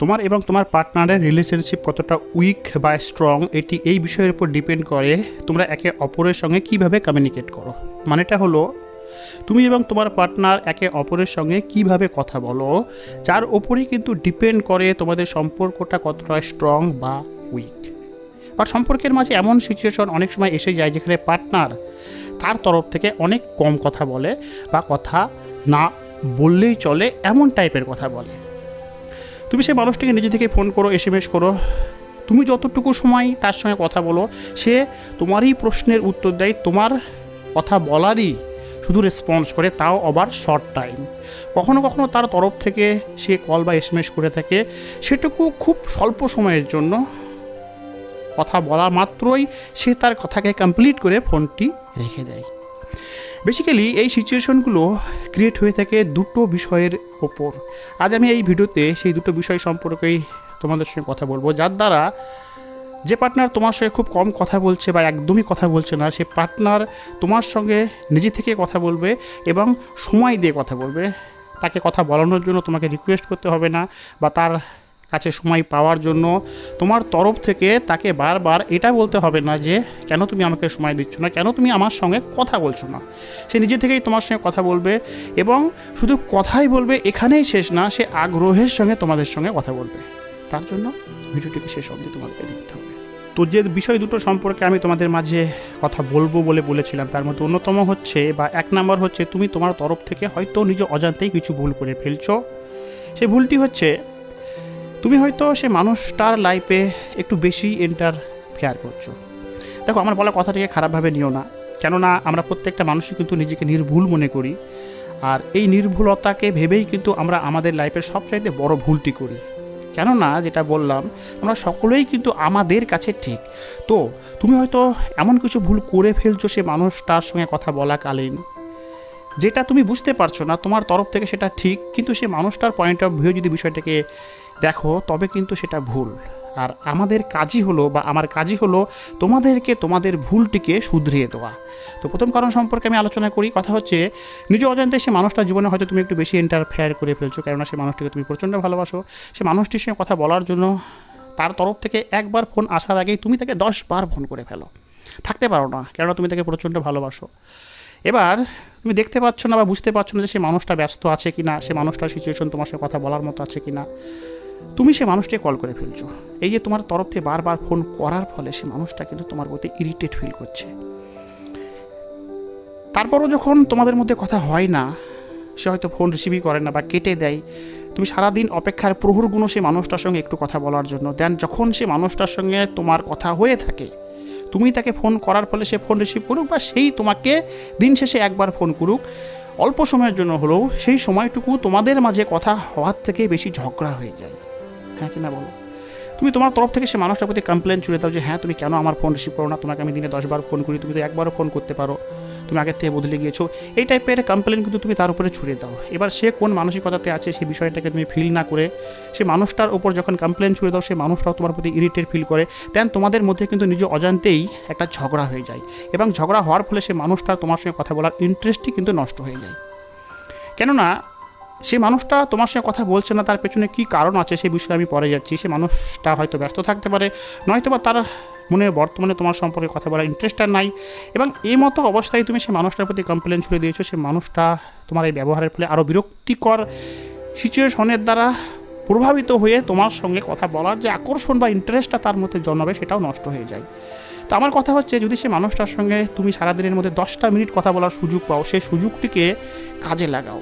তোমার এবং তোমার পার্টনারের রিলেশনশিপ কতটা উইক বা স্ট্রং এটি এই বিষয়ের উপর ডিপেন্ড করে তোমরা একে অপরের সঙ্গে কীভাবে কমিউনিকেট করো। মানেটা হলো, তুমি এবং তোমার পার্টনার একে অপরের সঙ্গে কীভাবে কথা বলো, যার ওপরই কিন্তু ডিপেন্ড করে তোমাদের সম্পর্কটা কতটা স্ট্রং বা উইক বা সম্পর্কের মাঝে এমন সিচুয়েশন অনেক সময় এসে যায় যেখানে পার্টনার তার তরফ থেকে অনেক কম কথা বলে বা কথা না বললেই চলে, এমন টাইপের কথা বলে। তুমি সেই মানুষটিকে নিজে থেকে ফোন করো এস এম এস করো। তুমি যতটুকু সময় তার সঙ্গে কথা বলো, সে তোমারই প্রশ্নের উত্তর দেয়, তোমার কথা বলারই শুধু রেসপন্স করে, তাও আবার শর্ট টাইম কখনো কখনো তার তরফ থেকে সে কল বা এস এম এস করে থাকে। সেটুকু খুব স্বল্প সময়ের জন্য কথা বলা মাত্রই সে তার কথাকে কমপ্লিট করে ফোনটি রেখে দেয়। বেসিক্যালি এই সিচুয়েশনগুলো ক্রিয়েট হয়ে থাকে দুটো বিষয়ের ওপর। আজ আমি এই ভিডিওতে সেই দুটো বিষয় সম্পর্কেই তোমাদের সঙ্গে কথা বলব, যার দ্বারা যে পার্টনার তোমার সঙ্গে খুব কম কথা বলছে বা একদমই কথা বলছে না, সে পার্টনার তোমার সঙ্গে নিজে থেকে কথা বলবে এবং সময় দিয়ে কথা বলবে। তাকে কথা বলানোর জন্য তোমাকে রিকোয়েস্ট করতে হবে না বা তার কাছে সময় পাওয়ার জন্য তোমার তরফ থেকে তাকে বারবার এটা বলতে হবে না যে, কেন তুমি আমাকে সময় দিচ্ছ না? কেন তুমি আমার সঙ্গে কথা বলছো না? সে নিজে থেকেই তোমার সঙ্গে কথা বলবে এবং শুধু কথাই বলবে এখানেই শেষ না, সে আগ্রহের সঙ্গে তোমাদের সঙ্গে কথা বলবে। তার জন্য ভিডিওটিকে শেষ অবধি তোমাদেরকে দেখতে হবে। তো যে বিষয় দুটো সম্পর্কে আমি তোমাদের মাঝে কথা বলব বলে বলেছিলাম, তার মধ্যে অন্যতম হচ্ছে বা এক নম্বর হচ্ছে, তুমি তোমার তরফ থেকে হয়তো নিজ অজান্তেই কিছু ভুল করে ফেলছো। সেই ভুলটি হচ্ছে তুমি হয়তো সে মানুষটার লাইফে একটু বেশি ফেয়ার করছ। দেখো, আমার বলা কথাটিকে খারাপভাবে নিও না। কেননা আমরা প্রত্যেকটা মানুষই কিন্তু নিজেকে নির্ভুল মনে করি। আর এই নির্ভুলতাকে ভেবেই কিন্তু আমরা আমাদের লাইফের সবচাইতে বড় ভুলটি করি। কেননা, যেটা বললাম, আমরা সকলেই কিন্তু আমাদের কাছে ঠিক। তো, তুমি হয়তো এমন কিছু ভুল করে ফেলছো সে মানুষটার সঙ্গে কথা বলাকালীন, যেটা তুমি বুঝতে পারছ না, তোমার তরফ থেকে সেটা ঠিক, কিন্তু সে মানুষটার পয়েন্ট অফ ভিউ যদি বিষয়টাকে দেখো, তবে কিন্তু সেটা ভুল। আর আমাদের কাজই হলো বা আমার কাজই হলো তোমাদেরকে তোমাদের ভুলটিকে শুধরিয়ে দেওয়া। তো প্রথম কারণ সম্পর্কে আমি আলোচনা করি, কথা হচ্ছে নিজ অজান্তে সে মানুষটার জীবনে হয়তো তুমি একটু বেশি ইন্টারফেয়ার করে ফেলছো, কেননা সে মানুষটিকে তুমি প্রচণ্ড ভালোবাসো। সে মানুষটির সঙ্গে কথা বলার জন্য তার তরফ থেকে একবার ফোন আসার আগেই তুমি তাকে দশ বার ফোন করে ফেলো। থাকতে পারো না, কেননা তুমি তাকে প্রচণ্ড ভালোবাসো। এবার তুমি দেখতে পাচ্ছ না বা বুঝতে পারছ না যে সে মানুষটা ব্যস্ত আছে কি না সে মানুষটার সিচুয়েশন তোমার সঙ্গে কথা বলার মতো আছে কি না তুমি সে মানুষটাকে কল করে ফেলছো। এই যে তোমার তরফ থেকে বারবার ফোন করার ফলে সে মানুষটা কিন্তু তোমার প্রতি ইরিটেট ফিল করছে। তারপরও যখন তোমাদের মধ্যে কথা হয় না, সে হয়তো ফোন রিসিভই করে না বা কেটে দেয়। তুমি সারাদিন অপেক্ষার প্রহর গুণ সে মানুষটার সঙ্গে একটু কথা বলার জন্য। দেন যখন সে মানুষটার সঙ্গে তোমার কথা হয়ে থাকে, তুমি তাকে ফোন করার ফলে সে ফোন রিসিভ করুক বা সেই তোমাকে দিন শেষে একবার ফোন করুক, অল্প সময়ের জন্য হলেও সেই সময়টুকু তোমাদের মাঝে কথা হওয়ার থেকে বেশি ঝগড়া হয়ে যায়। হ্যাঁ কি না বলো। তুমি তোমার তরফ থেকে সে মানুষটার প্রতি কমপ্লেন ছুড়ে দাও যে হ্যাঁ তুমি কেন আমার ফোন রিসিভ করো না? তোমাকে আমি দিনে দশবার ফোন করি, তুমি তো একবারও ফোন করতে পারো। তুমি আগের থেকে বদলে গিয়েছো। এই টাইপের কমপ্লেন কিন্তু তুমি তার উপরে ছুড়ে দাও। এবার সে কোন মানসিকতাতে আছে সেই বিষয়টাকে তুমি ফিল না করে, সে মানুষটার উপর যখন কমপ্লেন ছুড়ে দাও, সে মানুষটাও তোমার প্রতি ইরিটেট ফিল করে দেন তোমাদের মধ্যে কিন্তু নিজ অজান্তেই একটা ঝগড়া হয়ে যায়। এবং ঝগড়া হওয়ার ফলে সে মানুষটার তোমার সঙ্গে কথা বলার ইন্টারেস্টই কিন্তু নষ্ট হয়ে যায়। কেননা সে মানুষটা তোমার সঙ্গে কথা বলছে না, তার পেছনে কী কারণ আছে সে বিষয়ে আমি পরে যাচ্ছি। সে মানুষটা হয়তো ব্যস্ত থাকতে পারে নয়তো বা তার মনে বর্তমানে তোমার সম্পর্কে কথা বলার ইন্টারেস্ট আর নাই এবং এই মতো অবস্থায় তুমি সে মানুষটার প্রতি কমপ্লেন ছুড়ে দিয়েছ, সে মানুষটা তোমার এই ব্যবহারের ফলে আরও বিরক্তিকর সিচুয়েশনের দ্বারা প্রভাবিত হয়ে তোমার সঙ্গে কথা বলার যে আকর্ষণ বা ইন্টারেস্টটা তার মধ্যে জন্মাবে, সেটাও নষ্ট হয়ে যায়। তো আমার কথা হচ্ছে, যদি সে মানুষটার সঙ্গে তুমি সারাদিনের মধ্যে দশটা মিনিট কথা বলার সুযোগ পাও সেই সুযোগটিকে কাজে লাগাও।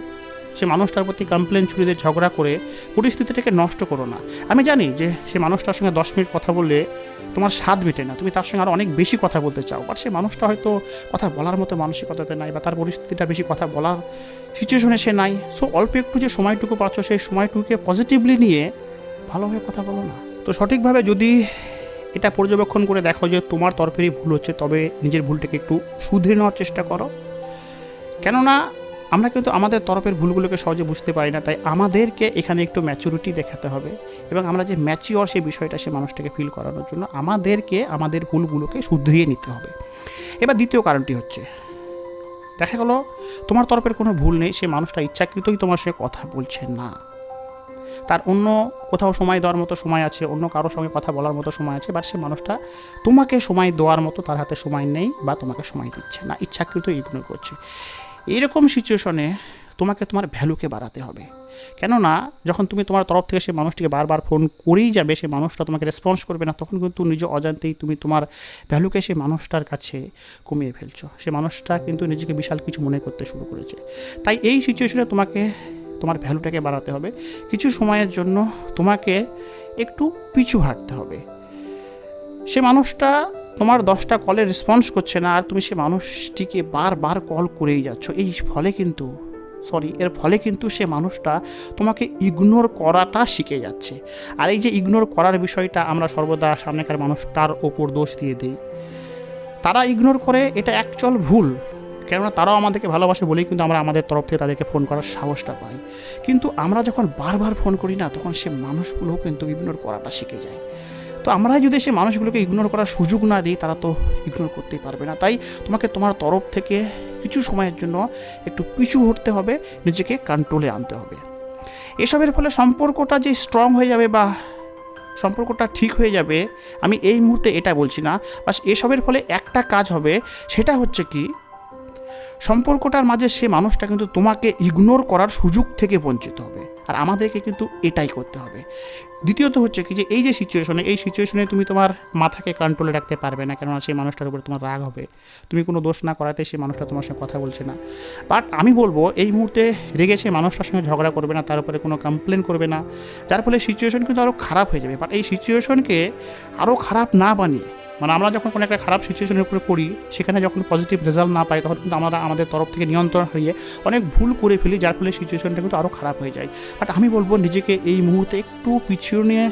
সে মানুষটার প্রতি কমপ্লেন দিয়ে ঝগড়া করে পরিস্থিতিটাকে নষ্ট করো না। আমি জানি যে সে মানুষটার সঙ্গে দশ মিনিট কথা বললে তোমার স্বাদ মেটে না, তুমি তার সঙ্গে আরও অনেক বেশি কথা বলতে চাও। বাট সে মানুষটা হয়তো কথা বলার মতো মানসিকতাতে নাই বা তার পরিস্থিতিটা বেশি কথা বলার সিচুয়েশনে সে নাই। সো অল্প একটু যে সময়টুকু পাচ্ছ, সেই সময়টুকুকে পজিটিভলি নিয়ে ভালোভাবে কথা বলো না। তো সঠিকভাবে যদি এটা পর্যবেক্ষণ করে দেখো যে তোমার তরফেরই ভুল হচ্ছে, তবে নিজের ভুলটাকে একটু শুধরে নেওয়ার চেষ্টা করো। কেননা আমরা কিন্তু আমাদের তরফের ভুলগুলোকে সহজে বুঝতে পারি না, তাই আমাদেরকে এখানে একটু ম্যাচুরিটি দেখাতে হবে এবং আমরা যে ম্যাচিওর সেই বিষয়টা সে মানুষটাকে ফিল করানোর জন্য আমাদেরকে আমাদের ভুলগুলোকে শুধরিয়ে নিতে হবে। এবার দ্বিতীয় কারণটি হচ্ছে, দেখা গেলো তোমার তরফের কোনো ভুল নেই, সে মানুষটা ইচ্ছাকৃতই তোমার সঙ্গে কথা বলছে না। তার অন্য কোথাও সময় দেওয়ার মতো সময় আছে, অন্য কারোর সঙ্গে কথা বলার মতো সময় আছে বাট সে মানুষটা তোমাকে সময় দেওয়ার মতো তার হাতে সময় নেই বা তোমাকে সময় দিচ্ছে না ইচ্ছাকৃত ইগনোর করছে। এইরকম সিচুয়েশনে তোমাকে তোমার ভ্যালুকে বাড়াতে হবে। কেননা, যখন তুমি তোমার তরফ থেকে সেই মানুষটিকে বারবার ফোন করেই যাবে, সেই মানুষটা তোমাকে রেসপন্স করবে না, তখন কিন্তু নিজ অজান্তেই তুমি তোমার ভ্যালুকে সেই মানুষটার কাছে কমিয়ে ফেলছো। সে মানুষটা কিন্তু নিজেকে বিশাল কিছু মনে করতে শুরু করেছে। তাই এই সিচুয়েশনে তোমাকে, তোমার ভ্যালুটাকে বাড়াতে হবে। কিছু সময়ের জন্য তোমাকে একটু পিছু হাঁটতে হবে। সে মানুষটা তোমার দশটা কলে রেসপন্স করছে না আর তুমি সে মানুষটিকে বারবার কল করেই যাচ্ছ। এই ফলে কিন্তু সরি এর ফলে কিন্তু সে মানুষটা তোমাকে ইগনোর করাটা শিখে যাচ্ছে। আর এই যে ইগনোর করার বিষয়টা আমরা সর্বদা সামনেকার মানুষটার ওপর দোষ দিয়ে দিই। তারা ইগনোর করে, এটা অ্যাকচুয়াল ভুল। কেননা তারাও আমাদেরকে ভালোবাসে বলেই কিন্তু আমরা আমাদের তরফ থেকে তাদেরকে ফোন করার সাহসটা পাই। কিন্তু আমরা যখন বারবার ফোন করি না, তখন সে মানুষগুলোও কিন্তু ইগনোর করাটা শিখে যায়। তো আমরা যদি সে মানুষগুলোকে ইগনোর করার সুযোগ না দিই, তারা তো ইগনোর করতেই পারবে না। তাই তোমাকে তোমার তরফ থেকে কিছু সময়ের জন্য একটু পিছু হটতে হবে, নিজেকে কন্ট্রোলে আনতে হবে। এসবের ফলে সম্পর্কটা যে স্ট্রং হয়ে যাবে বা সম্পর্কটা ঠিক হয়ে যাবে, আমি এই মুহূর্তে এটা বলছি না। বাস এসবের ফলে একটা কাজ হবে, সেটা হচ্ছে কি, সম্পর্কটার মাঝে সে মানুষটা কিন্তু তোমাকে ইগনোর করার সুযোগ থেকে বঞ্চিত হবে। আর আমাদেরকে কিন্তু এটাই করতে হবে। দ্বিতীয়ত হচ্ছে কি যে, এই যে সিচুয়েশনে এই সিচুয়েশনে তুমি তোমার মাথাকে কন্ট্রোলে রাখতে পারবে না, কেননা সেই মানুষটার উপরে তোমার রাগ হবে। তুমি কোনো দোষ না করাতে সেই মানুষটা তোমার সঙ্গে কথা বলছে না। বাট আমি বলব, এই মুহূর্তে রেগে সে মানুষটার সঙ্গে ঝগড়া করবে না, তার উপরে কোনো কমপ্লেন করবে না। যার ফলে সিচুয়েশন কিন্তু আরও খারাপ হয়ে যাবে। বাট এই সিচুয়েশনকে আরও খারাপ না বানিয়ে মানে আমরা যখন কোনো একটা খারাপ সিচুয়েশনের উপরে পড়ি, সেখানে যখন পজিটিভ রেজাল্ট না পাই, তখন কিন্তু আমরা আমাদের তরফ থেকে নিয়ন্ত্রণ হয়ে অনেক ভুল করে ফেলি, যার ফলে সিচুয়েশনটা কিন্তু আরও খারাপ হয়ে যায়। বাট আমি বলব নিজেকে এই মুহূর্তে একটু পিছিয়ে নিয়ে,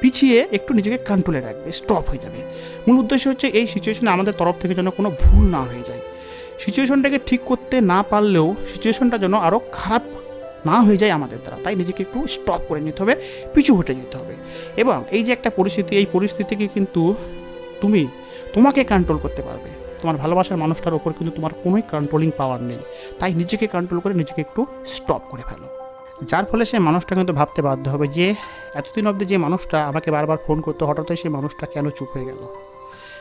পিছিয়ে একটু নিজেকে কন্ট্রোলে রাখবে স্টপ হয়ে যাবে। মূল উদ্দেশ্য হচ্ছে এই সিচুয়েশনে আমাদের তরফ থেকে যেন কোনো ভুল না হয়ে যায়। সিচুয়েশনটাকে ঠিক করতে না পারলেও সিচুয়েশনটা যেন আরও খারাপ না হয়ে যায় আমাদের দ্বারা। তাই নিজেকে একটু স্টপ করে নিতে হবে, পিছু হটে যেতে হবে। এবং এই যে একটা পরিস্থিতি, এই পরিস্থিতিকে কিন্তু তুমি, তোমাকে কন্ট্রোল করতে পারবে। তোমার ভালোবাসার মানুষটার ওপর কিন্তু তোমার কোনোই কন্ট্রোলিং পাওয়ার নেই। তাই নিজেকে কন্ট্রোল করে নিজেকে একটু স্টপ করে ফেলো। যার ফলে সেই মানুষটা কিন্তু ভাবতে বাধ্য হবে যে, এতদিন অবধি যে মানুষটা আমাকে বারবার ফোন করতো হঠাৎই সেই মানুষটা কেন চুপ হয়ে গেল?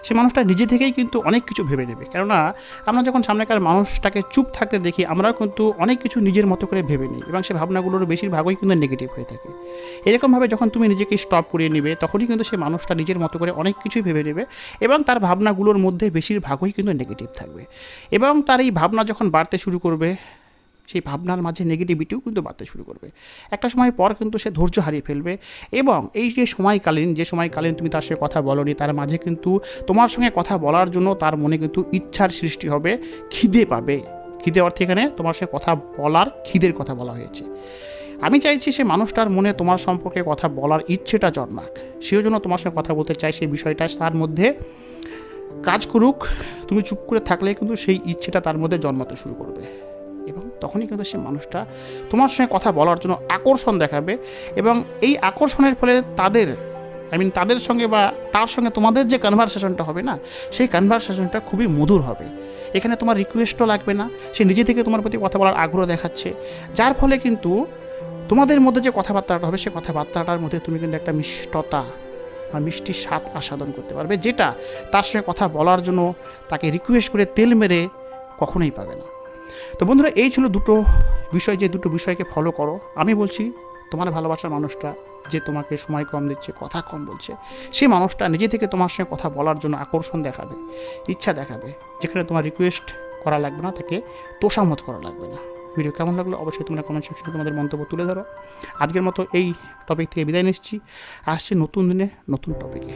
সে মানুষটা নিজে থেকেই কিন্তু অনেক কিছু ভেবে নেবে। কেননা আমরা যখন সামনেকার মানুষটাকে চুপ থাকতে দেখি আমরাও কিন্তু অনেক কিছু নিজের মতো করে ভেবে নিই এবং সে ভাবনাগুলোর বেশিরভাগই কিন্তু নেগেটিভ হয়ে থাকে। এরকমভাবে যখন তুমি নিজেকে স্টপ করিয়ে নেবে, তখনই কিন্তু সে মানুষটা নিজের মতো করে অনেক কিছুই ভেবে নেবে এবং তার ভাবনাগুলোর মধ্যে বেশিরভাগই কিন্তু নেগেটিভ থাকবে। এবং তার এই ভাবনা যখন বাড়তে শুরু করবে সেই ভাবনার মাঝে নেগেটিভিটিও কিন্তু বাড়তে শুরু করবে। একটা সময় পর কিন্তু সে ধৈর্য হারিয়ে ফেলবে এবং এই যে সময়কালীন যে সময়কালীন তুমি তার সঙ্গে কথা বলনি, তার মাঝে কিন্তু তোমার সঙ্গে কথা বলার জন্য তার মনে কিন্তু ইচ্ছার সৃষ্টি হবে, খিদে পাবে। খিদে অর্থে এখানে তোমার সঙ্গে কথা বলার খিদের কথা বলা হয়েছে। আমি চাইছি সে মানুষটার মনে তোমার সম্পর্কে কথা বলার ইচ্ছেটা জন্মাক। সেও জন্য তোমার সঙ্গে কথা বলতে চাই সেই বিষয়টা তার মধ্যে কাজ করুক। তুমি চুপ করে থাকলে কিন্তু সেই ইচ্ছেটা তার মধ্যে জন্মাতে শুরু করবে। তখনই কিন্তু সে মানুষটা তোমার সঙ্গে কথা বলার জন্য আকর্ষণ দেখাবে এবং এই আকর্ষণের ফলে তাদের আই মিন তাদের সঙ্গে বা তার সঙ্গে তোমাদের যে কনভারসেশনটা হবে না, সেই কনভারসেশনটা খুবই মধুর হবে। এখানে তোমার রিকোয়েস্টও লাগবে না, সে নিজে থেকে তোমার প্রতি কথা বলার আগ্রহ দেখাচ্ছে। যার ফলে কিন্তু তোমাদের মধ্যে যে কথাবার্তাটা হবে, সে কথাবার্তাটার মধ্যে তুমি কিন্তু একটা মিষ্টতা বা মিষ্টি স্বাদ আস্বাদন করতে পারবে, যেটা তার সঙ্গে কথা বলার জন্য তাকে রিকোয়েস্ট করে তেল মেরে কখনোই পাবে না। তো বন্ধুরা, এই ছিল দুটো বিষয়, যে দুটো বিষয়কে ফলো করো। আমি বলছি তোমার ভালোবাসার মানুষটা যে তোমাকে সময় কম দিচ্ছে, কথা কম বলছে, সেই মানুষটা নিজে থেকে তোমার সঙ্গে কথা বলার জন্য আকর্ষণ দেখাবে, ইচ্ছা দেখাবে, যেখানে তোমার রিকোয়েস্ট করা লাগবে না, তাকে তোষামত করা লাগবে না। ভিডিও কেমন লাগল অবশ্যই তোমরা কমেন্ট সেকশনে তোমাদের মন্তব্য তুলে ধরো। আজকের মতো এই টপিক থেকে বিদায় নিচ্ছি। আসছে নতুন দিনে নতুন টপিকে